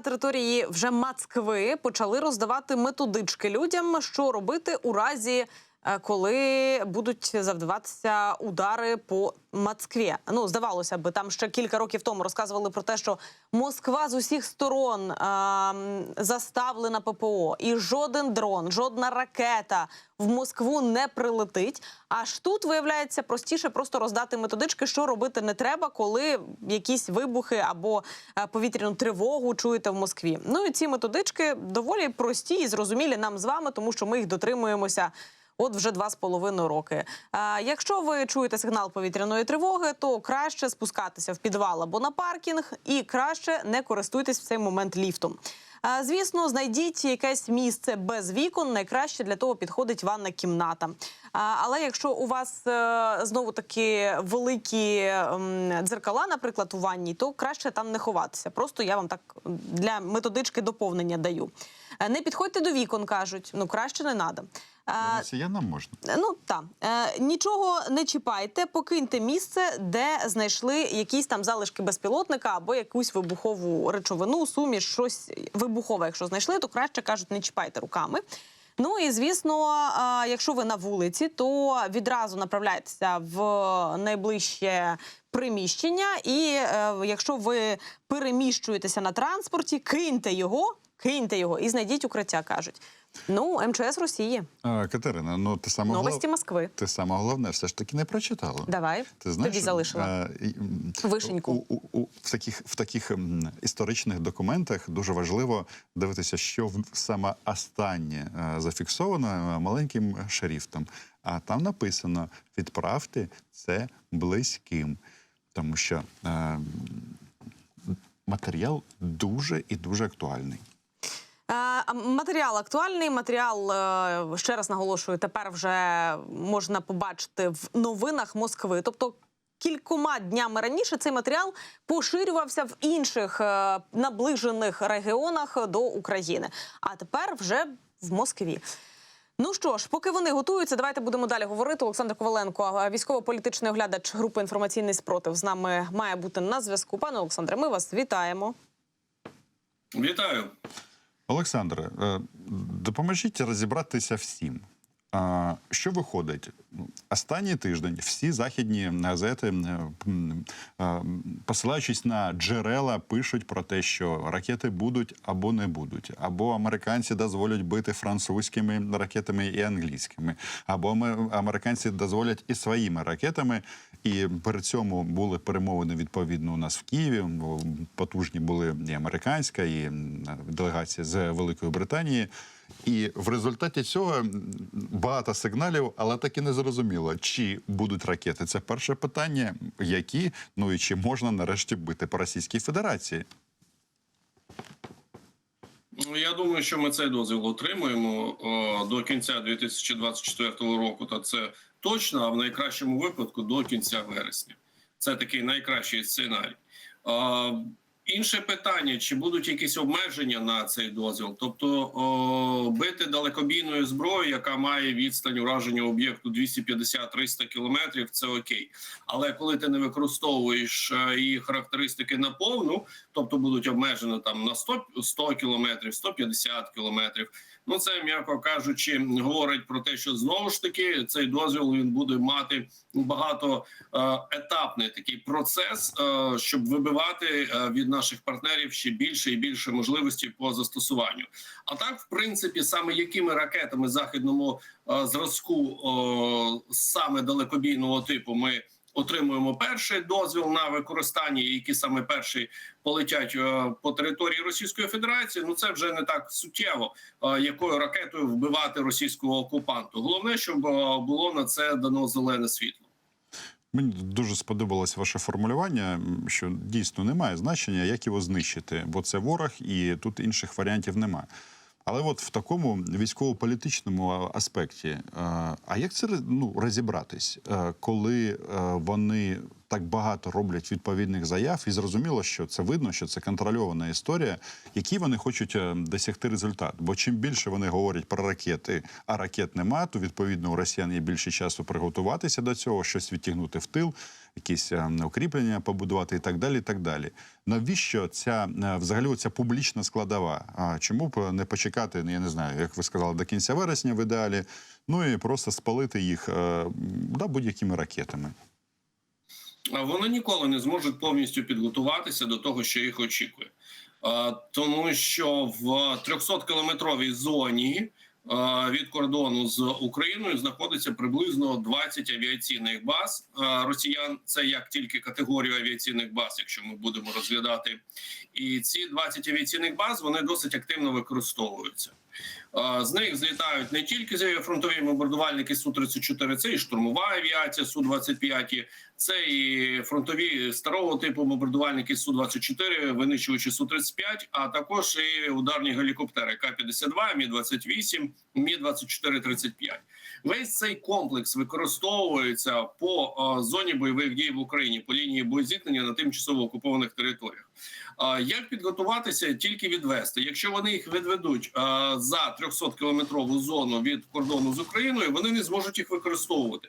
території вже Москви почали роздавати методички людям, що робити у разі. Е, Коли будуть завдаватися удари по Москві. Ну здавалося б, там ще кілька років тому розказували про те, що Москва з усіх сторон а, заставлена ППО, і жоден дрон, жодна ракета в Москву не прилетить. Аж тут виявляється простіше просто роздати методички, що робити не треба, коли якісь вибухи або е, повітряну тривогу чуєте в Москві. Ну і ці методички доволі прості і зрозумілі нам з вами, тому що ми їх дотримуємося. От вже два з половиною роки. Якщо ви чуєте сигнал повітряної тривоги, то краще спускатися в підвал або на паркінг, і краще не користуйтесь в цей момент ліфтом. Звісно, знайдіть якесь місце без вікон. Найкраще для того підходить ванна кімната. Але якщо у вас е, знову таки великі ем, дзеркала, наприклад, у ванні, то краще там не ховатися. Просто я вам так для методички доповнення даю. Е, Не підходьте до вікон, кажуть. Ну краще не треба. Росіянам можна. Ну так е, нічого не чіпайте, покиньте місце, де знайшли якісь там залишки безпілотника або якусь вибухову речовину, суміш, щось вибухове. Якщо знайшли, то краще кажуть, не чіпайте руками. Ну і звісно, якщо ви на вулиці, то відразу направляйтеся в найближче приміщення. І е, якщо ви переміщуєтеся на транспорті, киньте його, киньте його і знайдіть укриття, кажуть. Ну, МЧС Росії. А, Катерина, ну ти саме Новості Москви. Ти саме головне, все ж таки не прочитала. Давай. Ти знаєш, Тобі залишила. е, і, Вишеньку. У, у, у, в таких, в таких м, історичних документах дуже важливо дивитися, що в, саме останнє е, зафіксовано е, маленьким шрифтом. А там написано: відправте це близьким. Тому що е, матеріал дуже і дуже актуальний. Е, Матеріал актуальний. Матеріал е, ще раз наголошую, тепер вже можна побачити в новинах Москви. Тобто кількома днями раніше цей матеріал поширювався в інших е, наближених регіонах до України. А тепер вже в Москві. Ну що ж, поки вони готуються, давайте будемо далі говорити. Олександр Коваленко, військово-політичний оглядач групи інформаційний спротив, з нами має бути на зв'язку. Пане Олександре, ми вас вітаємо. Вітаю. Олександре, е, допоможіть розібратися всім. Що виходить? Останній тиждень всі західні газети, посилаючись на джерела, пишуть про те, що ракети будуть або не будуть, або американці дозволять бити французькими ракетами і англійськими, або американці дозволять і своїми ракетами. І при цьому були перемовини відповідно у нас в Києві. Потужні були і американська, і делегація з Великої Британії. І в результаті цього багато сигналів, але так і не зрозуміло, чи будуть ракети. Це перше питання, які ну і чи можна нарешті бити по Російській Федерації. Ну, Я думаю, що ми цей дозвіл отримуємо о, до кінця 2024 року. Та це точно, а в найкращому випадку до кінця вересня. Це такий найкращий сценарій. Інше питання: чи будуть якісь обмеження на цей дозвіл? Тобто о, бити далекобійною зброєю, яка має відстань ураження об'єкту 250-300 кілометрів, це окей. Але коли ти не використовуєш е, її характеристики на повну, тобто будуть обмежені там на 100, 100 кілометрів, 150 кілометрів. Ну це м'яко кажучи, говорить про те, що знову ж таки цей дозвіл він буде мати багато е, такий процес, е, щоб вибивати е, від наших партнерів ще більше і більше можливостей по застосуванню. А так, в принципі, саме якими ракетами західному зразку саме далекобійного типу ми отримуємо перший дозвіл на використання, які саме перші полетять е, по території Російської Федерації. Ну це вже не так суттєво, е, якою ракетою вбивати російського окупанту. Головне, щоб е, було на це дано зелене світло. Мені дуже сподобалось ваше формулювання, що дійсно немає значення, як його знищити, бо це ворог, і тут інших варіантів немає. Але от в такому військово-політичному аспекті, а як це ну, розібратись, е, коли е, вони так багато роблять відповідних заяв, і зрозуміло, що це видно, що це контрольована історія, які вони хочуть е, досягти результат. Бо чим більше вони говорять про ракети, а ракет нема, то відповідно у росіян є більше часу приготуватися до цього, щось відтягнути в тил, якісь е, укріплення побудувати і так далі. І так далі. Навіщо ця е, взагалі ця публічна складова? А чому б не почекати? Я не знаю, як ви сказали, до кінця вересня в ідеалі, ну і просто спалити їх да, будь-якими ракетами. Вони ніколи не зможуть повністю підготуватися до того, що їх очікує, тому що в 300-кілометровій зоні від кордону з Україною знаходиться приблизно 20 авіаційних баз росіян. Це як тільки категорію авіаційних баз, якщо ми будемо розглядати, і ці 20 авіаційних баз вони досить активно використовуються. З них злітають не тільки фронтові бомбардувальники су 34 це і штурмова авіація су 25 це і фронтові старого типу бомбардувальники су 24 винищувачі су 35 а також і ударні гелікоптери К-52, Мі 28 Мі 24 35 Весь цей комплекс використовується по зоні бойових дій в Україні по лінії боєзіткнення на тимчасово окупованих територіях. Як підготуватися, тільки відвести. Якщо вони їх відведуть за 300 кілометрову зону від кордону з Україною, вони не зможуть їх використовувати.